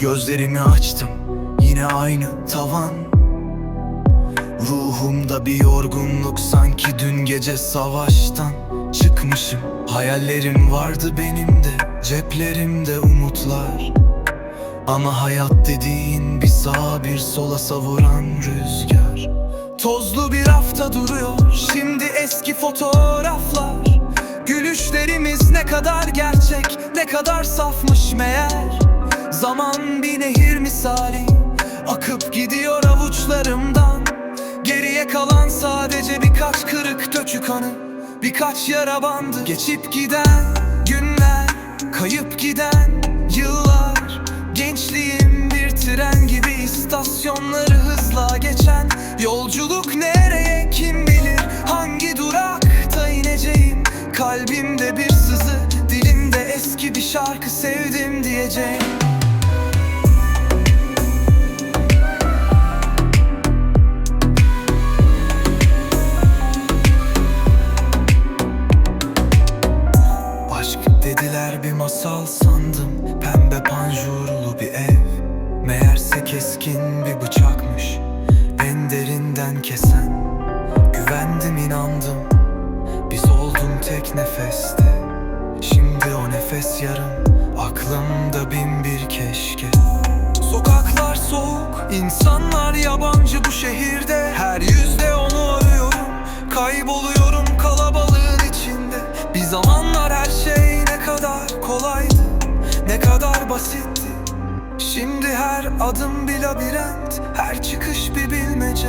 Gözlerimi açtım. Yine aynı tavan. Ruhumda bir yorgunluk sanki dün gece savaştan çıkmışım. Hayallerim vardı benim de ceplerimde umutlar. Ama hayat dediğin bir sağa bir sola savuran rüzgar. Tozlu bir hafta duruyor şimdi eski fotoğraflar. Gülüşlerimiz ne kadar gerçek ne kadar safmış meğer Zaman bir nehir misali. Akıp gidiyor avuçlarımdan. Geriye kalan sadece birkaç kırık dökük anı. Birkaç yara bandı. Geçip giden günler Kayıp giden yıllar. Gençliğim bir tren gibi istasyonları hızla geçen. Yolculuk nereye kim bilir? Hangi durakta ineceğim? Kalbimde bir sızı Dilimde eski bir şarkı sevdim diyeceğim masal sandım. Pembe panjurlu bir ev. Meğerse keskin bir bıçakmış. En derinden kesen. Güvendim inandım. Biz oldum tek nefeste. Şimdi o nefes yarım. Aklımda bin bir keşke. Sokaklar soğuk insanlar yabancı basitti. Şimdi her adım bir labirent Her çıkış bir bilmece